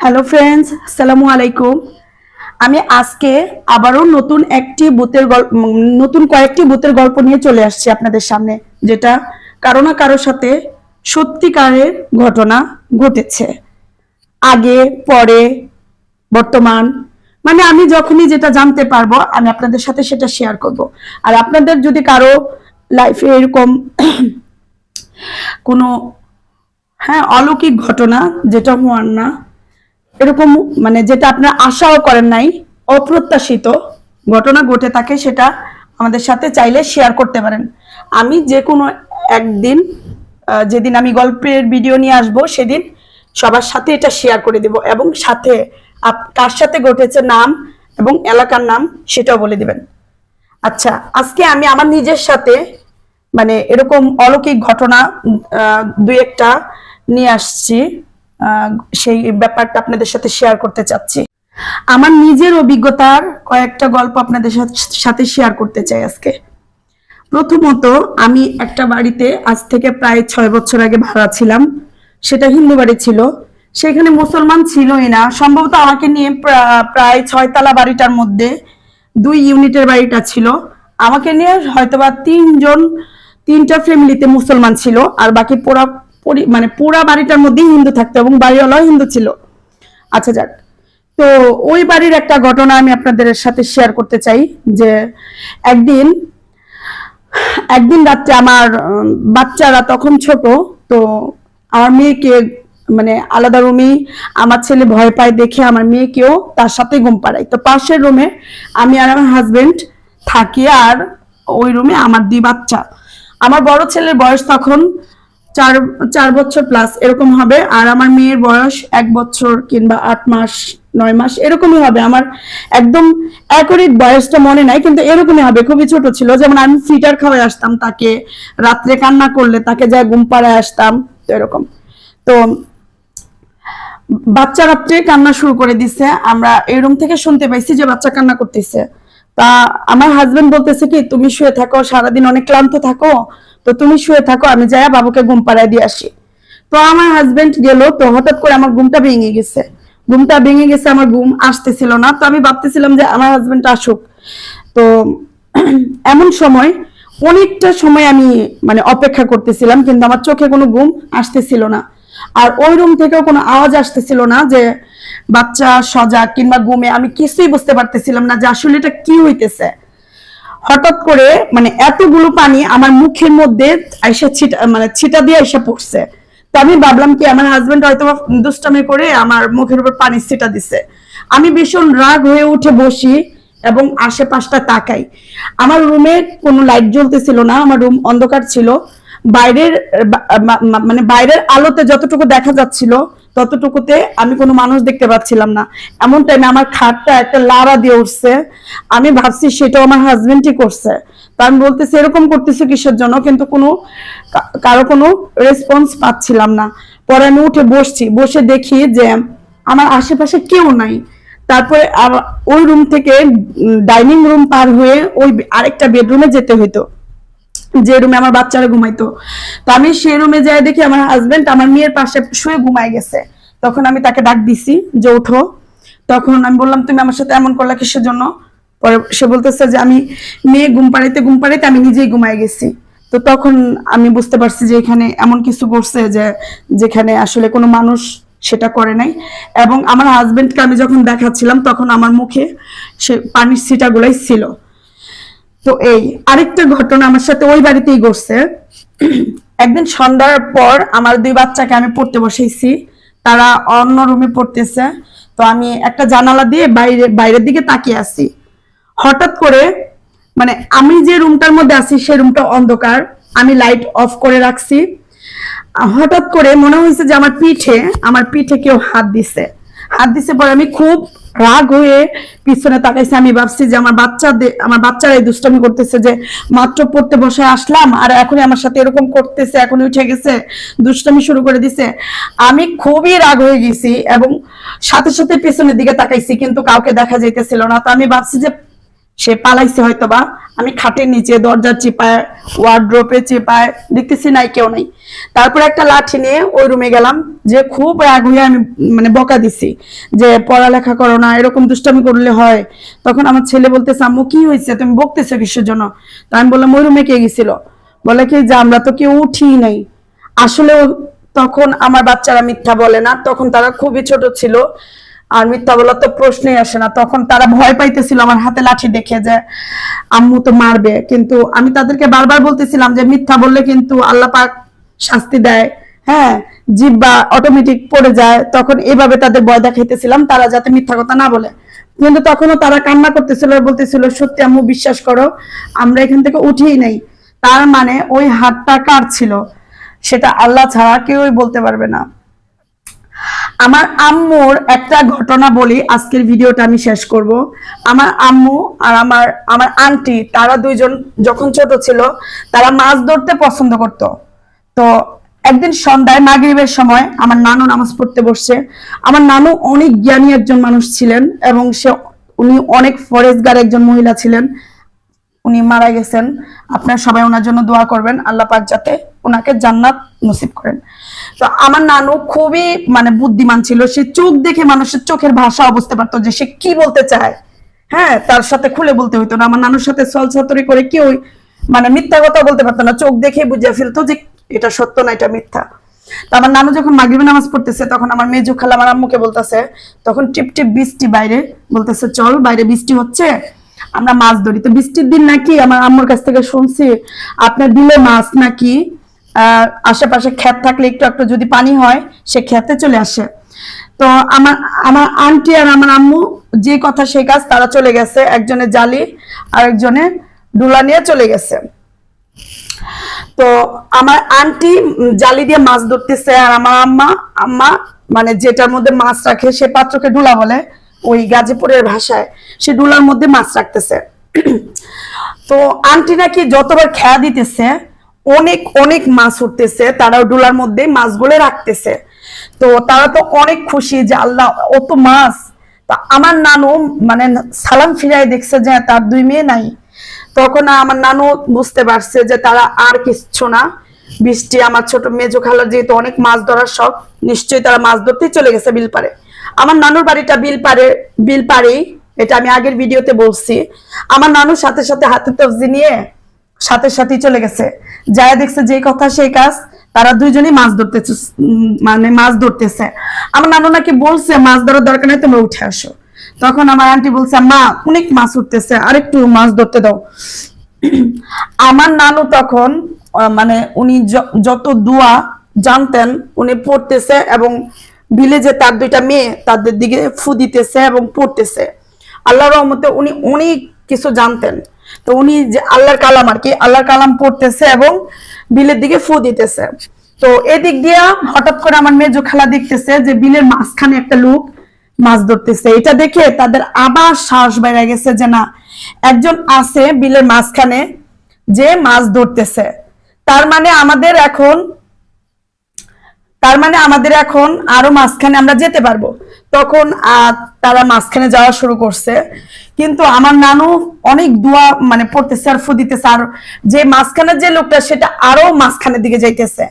Hello friends আসসালামু আলাইকুম আমি আজকে আবারও নতুন একটি ভূতের গল্প নতুন কয়েকটি ভূতের গল্প নিয়ে চলে আসছি আপনাদের সামনে, যেটা কারও না কারোর সাথে সত্যিকারের ঘটনা ঘটেছে। আগে, পরে, বর্তমান মানে আমি যখনই যেটা জানতে পারব, আমি আপনাদের সাথে সেটা শেয়ার করব। আর আপনাদের যদি কারও লাইফে এরকম কোনো হ্যাঁ অলৌকিক ঘটনা, যেটা হওয়ার না এরকম মানে যেটা আপনারা আশাও করেন নাই, অপ্রত্যাশিত ঘটনা ঘটে থাকে সেটা আমাদের সাথে চাইলে শেয়ার করতে পারেন। আমি যে কোনো একদিন যেদিন আমি গল্পের ভিডিও নিয়ে আসব, সেদিন সবার সাথে এটা শেয়ার করে দেব এবং সাথে কার সাথে ঘটেছে নাম এবং এলাকার নাম সেটাও বলে দিবেন। আচ্ছা আজকে আমি আমার নিজের সাথে মানে এরকম অলৌকিক ঘটনা দুই একটা নিয়ে আসছি। সেই ব্যাপারটা আপনাদের সাথে শেয়ার করতে চাচ্ছি। আমার নিজের অভিজ্ঞতার কয়েকটা গল্প আপনাদের সাথ- শেয়ার করতে চাই আজকে। প্রথমত, আমি একটা বাড়িতে আজ থেকে প্রায় ছয় বছর আগে ভাড়া ছিলাম। সেটা হিন্দু বাড়ি ছিল। সেখানে মুসলমান ছিলই না। সম্ভবত আমাকে নিয়ে প্রা- প্রায় ছয়তলা বাড়িটার মধ্যে দুই ইউনিটের বাড়িটা ছিল। আমাকে নিয়ে হয়তোবা তিনজন, তিনটা ফ্যামিলিতে মুসলমান ছিল। আর বাকি পরি- মানে পুরা বাড়িটার মধ্যেই হিন্দু থাকতো এবং বাড়িওয়ালাও হিন্দু ছিল। আচ্ছা যাক। তো ওই বাড়ির একটা ঘটনা আমি আপনাদের সাথে শেয়ার করতে চাই যে একদিন একদিন রাত্রে আমার বাচ্চারা তখন ছোট, তো আমার মেয়েকে মানে আলাদা রুমেই আমার ছেলে ভয় পায় দেখে আমার মেয়েকেও তার সাথে ঘুম পাড়াই তো পাশের রুমে আমি আর আমার হাজবেন্ড থাকি আর ওই রুমে আমার দুই বাচ্চা। আমার বড় ছেলের বয়স তখন চার চার বছর প্লাস এরকম হবে। আর আমার মেয়ের বয়স এক বছর কিংবা আট মাস, নয় মাস এরকমই হবে। আমার একদম অ্যাকুরেট বয়সটা মনে নাই, কিন্তু এরকমই হবে। খুবই ছোট ছিল। যেমন আমি ফিটার খাওয়াই আসতাম তাকে, রাত্রে কান্না করলে তাকে যা ঘুম পাড়ায় আসতাম, তো এরকম। তো বাচ্চা রাত্রে কান্না শুরু করে দিছে। আমরা এই রুম থেকে শুনতে পাইছি যে বাচ্চা কান্না করতেছে। তা আমার হাজবেন্ড বলতেছে কি, তুমি শুয়ে থাকো, সারাদিন অনেক ক্লান্ত থাকো, তো তুমি শুয়ে থাকো, আমি যাই বাবুকে ঘুম পাড়ায় দিয়ে আসি। তো আমার হাজবেন্ড গেল, তো হঠাৎ করে আমার ঘুমটা ভেঙে গেছে। ঘুমটা ভেঙে গেছে, আমার ঘুম আসতেছিল না। তো আমি ভাবতেছিলাম যে আমার হাজবেন্ড আসুক। তো এমন সময় অনেকটা সময় আমি মানে অপেক্ষা করতেছিলাম, কিন্তু আমার চোখে কোনো ঘুম আসতেছিল না। আর ওই রুম থেকেও কোনো আওয়াজ আসতেছিল না যে বাচ্চা সজাগ কিংবা ঘুমে আমি কিছুই বুঝতে পারতেছিলাম না যে আসলে এটা কি হইতেছে। হঠাৎ করে মানে এতগুলো পানি আমার মুখের মধ্যে মানে ছিটা দিয়ে এসে পড়ছে। তো আমি ভাবলাম কি, আমার হাজবেন্ড হয়তো দুষ্টামি করে আমার মুখের উপর পানি ছিটা দিছে। আমি ভীষণ রাগ হয়ে উঠে বসি এবং আশেপাশটা তাকাই। আমার রুমে কোনো লাইট জ্বলতেছিল না, আমার রুম অন্ধকার ছিল। বাইরের মানে বাইরের আলোতে যতটুকু দেখা যাচ্ছিল, ততটুকুতে আমি কোনো মানুষ দেখতে পাচ্ছিলাম না। এমন টাইমে আমার খাটটা একটা লাড়া দিয়ে উঠছে। আমি ভাবছি সেটাও আমার হাজবেন্ডই করছে। তো আমি বলতেছি, এরকম করতেছে কিসের জন্য? কিন্তু কোনো কারও কোনো রেসপন্স পাচ্ছিলাম না। পরে আমি উঠে বসছি। বসে দেখি যে আমার আশেপাশে কেউ নাই। তারপরে ওই রুম থেকে ডাইনিং রুম পার হয়ে ওই আরেকটা বেডরুমে যেতে হইতো। যে রুমে আমার বাচ্চারা ঘুমাইতো। তো আমি সেই রুমে যাই দেখি আমার হাজবেন্ড আমার মেয়ের পাশে শুয়ে ঘুমাই গেছে। তখন আমি তাকে ডাক দিছি যে, ওঠো। তখন আমি বললাম, তুমি আমার সাথে এমন করলা কিসের জন্য? পরে সে বলতেছে যে, আমি মেয়ে ঘুম পাড়াইতে ঘুম পাড়াইতে আমি নিজেই ঘুমাই গেছি। তো তখন আমি বুঝতে পারছি যে, এখানে এমন কিছু করছে যে, যেখানে আসলে কোনো মানুষ সেটা করে নাই। এবং আমার হাজবেন্ডকে আমি যখন দেখাচ্ছিলাম, তখন আমার মুখে সে পানির ছিটাগুলাই ছিল। তো এই আরেকটা ঘটনা আমার সাথে ওই বাড়িতেই ঘটছে। একদিন সন্ধ্যার পর আমার দুই বাচ্চাকে আমি পড়তে বসেছি। তারা অন্য রুমে পড়তেছে। তো আমি একটা জানালা দিয়ে বাইরে, বাইরের দিকে তাকিয়ে আছি। হঠাৎ করে মানে আমি যে রুমটার মধ্যে আছি সেই রুমটা অন্ধকার। আমি লাইট অফ করে রাখছি। হঠাৎ করে মনে হয়েছে যে আমার পিঠে আমার পিঠে কেউ হাত দিছে। হাত দিছে পরে আমি খুব রাগ হয়ে পিছনে তাকাইছি। আমি ভাবছি যে আমার বাচ্চা আমার বাচ্চারা এই দুষ্টামি করতেছে যে মাত্র পড়তে বসে আসলাম আর এখনই আমার সাথে এরকম করতেছে, এখনই উঠে গেছে, দুষ্টামি শুরু করে দিছে। আমি খুবই রাগ হয়ে গেছি এবং সাথে সাথে পিছনের দিকে তাকাইছি কিন্তু কাউকে দেখা যাইতেছিল না। তো আমি ভাবছি যে সে পালাইছে হয়তো বা আমি খাটের নিচে, দরজার চিপায় ওয়ার্ড্রোপে চিপায়, দেখতেছি নাই কেউ নাই। তারপর একটা লাঠি নিয়ে ওই রুমে গেলাম, যে খুব রাগ হয়ে আমি মানে বকা দিছি, যে পড়ালেখা করো না, এরকম দুষ্টামি করলে হয়। তখন আমার ছেলে বলতেছে, আম্মু, কি হয়েছে তুমি বকতেছো কিসের জন্য? তা আমি বললাম, ওই রুমে কে গেছিল? বলে কি, যে আমরা তো কেউ উঠি নাই। আসলে তখন আমার বাচ্চারা মিথ্যা বলে না, তখন তারা খুবই ছোট ছিল। আর মিথ্যা বলার তো প্রশ্নই আসে না। তখন তারা ভয় পাইতেছিল আমার হাতে লাঠি দেখে যে আম্মু তো মারবে। কিন্তু আমি তাদেরকে বারবার বলতেছিলাম যে মিথ্যা বললে কিন্তু আল্লাহ পাক শাস্তি দেয়। হ্যাঁ জিব্বা অটোমেটিক পড়ে যায়। তখন এভাবে তাদের ভয় দেখাইতেছিলাম তারা যাতে মিথ্যা কথা না বলে। কিন্তু তখনও তারা কান্না করতেছিল বলতেছিল, সত্যি আম্মু, বিশ্বাস করো, আমরা এখান থেকে উঠেই নাই। তার মানে ওই হাতটা কার ছিল? সেটা আল্লাহ ছাড়া কেউই বলতে পারবে না। আমার আম্মুর একটা ঘটনা বলি, আজকের ভিডিওটা আমি শেষ করব। আমার আম্মু আর আমার আমার আন্টি, তারা দুইজন যখন ছোট ছিল, তারা মাছ ধরতে পছন্দ করত। তো একদিন সন্ধ্যায় মাগরিবের সময় আমার নানু নামাজ পড়তে বসছে। আমার নানু অনেক জ্ঞানী একজন মানুষ ছিলেন এবং সে, উনি অনেক ফরেজগার একজন মহিলা ছিলেন। উনি মারা গেছেন, আপনারা সবাই ওনার জন্য দোয়া করবেন, আল্লাহ পাক যাতে ওনাকে জান্নাত নসিব করেন। তো আমার নানু খুবই মানে বুদ্ধিমান ছিল, সে চোখ দেখে মানুষের চোখের ভাষা বুঝতে পারতো যে সে কি বলতে চায়। হ্যাঁ তার সাথে খুলে বলতে হইতো না, আমার নানুর সাথে ছলছতরি করে কেউ মানে মিথ্যা কথা বলতে পারতো না, চোখ দেখে বুঝে ফেলতো যে এটা সত্য না, এটা মিথ্যা। আমার নানু যখন মাগরিবে নামাজ পড়তেছে, তখন আমার মেজু খালা আমার আম্মুকে বলতেছে, তখন টিপ টিপ বৃষ্টি বাইরে, বলতেছে, চল বাইরে বৃষ্টি হচ্ছে। আমরা মাছ ধরি। তো বৃষ্টির দিন নাকি আমার আম্মুর কাছ থেকে শুনছি, আপনার দিলে মাছ নাকি? আশেপাশে ক্ষেত থাকলে একটু একটু যদি পানি হয়, সে ক্ষেতে চলে আসে। তো আমার আমার আন্টি আর আমার আম্মু যে কথা সেই কাজ, তারা চলে গেছে। একজনে জালি আর একজনে ডুলা নিয়ে চলে গেছে। তো আমার আন্টি জালি দিয়ে মাছ ধরতেছে আর আমার আম্মা আম্মা মানে যেটার মধ্যে মাছ রাখে, সে পাত্রকে ডুলা বলে, ওই গাজীপুরের ভাষায়। সে ডুলার মধ্যে মাছ রাখতেছে। তো আন্টি নাকি যতবার খেয়া দিতেছে, অনেক অনেক মাছ উঠতেছে তারা ডুলার মধ্যে মাছগুলো রাখতেছে। তো তারা তো অনেক খুশি যে আল্লাহ অত মাছ। তা আমার নানু মানে সালাম ফিরাই দেখছে যে তার দুই মেয়ে নাই। তখন আমার নানু বুঝতে পারছে যে তারা আর কিচ্ছু না। বৃষ্টি, আমার ছোট মেজো খালার যেহেতু অনেক মাছ ধরার শখ, নিশ্চয়ই তারা মাছ ধরতেই চলে গেছে বিল পারে আমার নানুর বাড়িটা বিল পারে বিল পারেই এটা আমি আগের ভিডিওতে বলছি। আমার নানুর সাথে সাথে হাতে তবজি নিয়ে সাথে সাথে চলে গেছে। যায় দেখছে যে কথা, সেই কাজ, তারা দুইজনই মাছ ধরতেছে মানে মাছ ধরতেছে। আমার নানু নাকি বলছে, মাছ ধরার দরকার নেই, তোমরা উঠে আসো। তখন আমার আন্টি বলছে, মা, অনেক মাছ উঠতেছে, আরেকটু মাছ ধরতে দাও। আমার নানু তখন মানে উনি যত দোয়া জানতেন, উনি পড়তেছে এবং যে তার দুইটা মেয়ে তাদের দিকে ফু দিতেছে এবং পড়তেছে। আল্লাহর রহমতে উনি অনেক কিছু জানতেন। তো উনি যে আল্লাহর কালাম আর কি, আল্লাহর কালাম পড়তেছে এবং বিলের দিকে ফু দিতেছে। তো এদিক দিয়া হঠাৎ করে আমার মেজো খেলা দেখতেছে যে বিলের মাঝখানে একটা লোক মাছ ধরতেছে। এটা দেখে তাদের আবার সাহস বেড়ে গেছে যে না, একজন আছে বিলের মাঝখানে যে মাছ ধরতেছে। তার মানে আমাদের এখন তার মানে আমাদের এখন আরও মাঝখানে আমরা যেতে পারব। তখন তারা মাঝখানে যাওয়া শুরু করছে। কিন্তু আমার নানু অনেক দোয়া মানে পড়তেছে আর ফু দিতেছে। আর যে মাঝখানে যে লোকটা, সেটা আরও মাঝখানের দিকে যাইতেছে।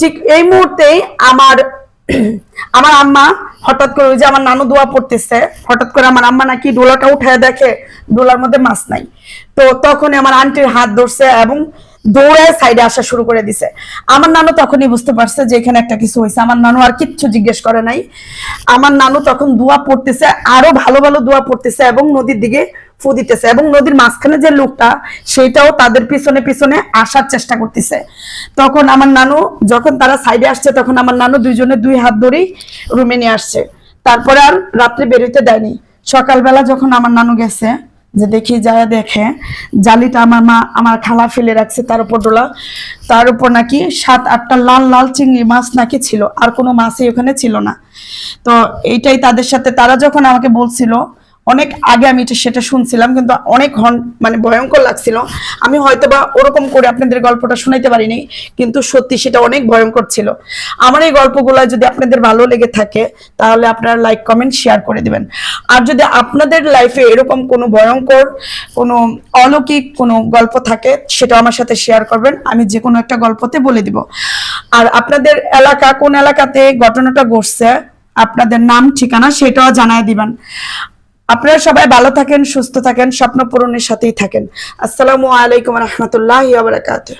ঠিক এই মুহূর্তেই আমার আমার আম্মা হঠাৎ করে ওই যে আমার নানু দোয়া পড়তেছে, হঠাৎ করে আমার আম্মা নাকি ডোলাটা উঠায় দেখে, ডোলার মধ্যে মাছ নাই। তো তখন আমার আন্টির হাত ধরছে এবং দৌড়ায় সাইডে আসা শুরু করে দিছে। আমার নানু তখনই বুঝতে পারছে যে এখানে একটা কিছু হয়েছে। আমার নানু আর কিচ্ছু জিজ্ঞেস করে নাই। আমার নানু তখন দোয়া পড়তেছে, আরও ভালো ভালো দোয়া পড়তেছে এবং নদীর দিকে ফু দিতেছে এবং নদীর মাঝখানে যে লোকটা, সেটাও তাদের পিছনে পিছনে আসার চেষ্টা করতেছে। তখন আমার নানু যখন তারা সাইডে আসছে, তখন আমার নানু দুইজনে দুই হাত ধরেই রুমে নিয়ে আসছে। তারপরে আর রাত্রে বেরোতে দেয়নি। সকালবেলা যখন আমার নানু গেছে যে দেখি যারা দেখে, জালিটা আমার মা, আমার খালা ফেলে রাখছে তার উপর ডোলা। তার উপর নাকি সাত, আটটা লাল লাল চিংড়ি মাছ নাকি ছিল, আর কোনো মাছই ওখানে ছিল না। তো এইটাই তাদের সাথে, তারা যখন আমাকে বলছিল অনেক আগে আমি সেটা শুনছিলাম, কিন্তু অনেক মানে ভয়ঙ্কর লাগছিল। আমি হয়তো বা ওরকম করে আপনাদের গল্পটা শুনাইতে পারিনি, কিন্তু সত্যি সেটা অনেক ভয়ঙ্কর ছিল। আমার এই গল্পগুলো যদি আপনাদের ভালো লেগে থাকে, তাহলে আপনারা লাইক, কমেন্ট, শেয়ার করে দিবেন। আর যদি আপনাদের লাইফে এরকম কোনো ভয়ঙ্কর, কোনো অলৌকিক কোনো গল্প থাকে সেটা আমার সাথে শেয়ার করবেন। আমি যে কোনো একটা গল্পতে বলে দিব। আর আপনাদের এলাকা, কোন এলাকাতে ঘটনাটা ঘটছে, আপনাদের নাম, ঠিকানা সেটাও জানায় দিবেন। আপনারা সবাই ভালো থাকেন সুস্থ থাকেন স্বপ্ন পূরণের সাথেই থাকেন। আসসালামু আলাইকুম রহমতুল্লাহ বারাকাতুহ।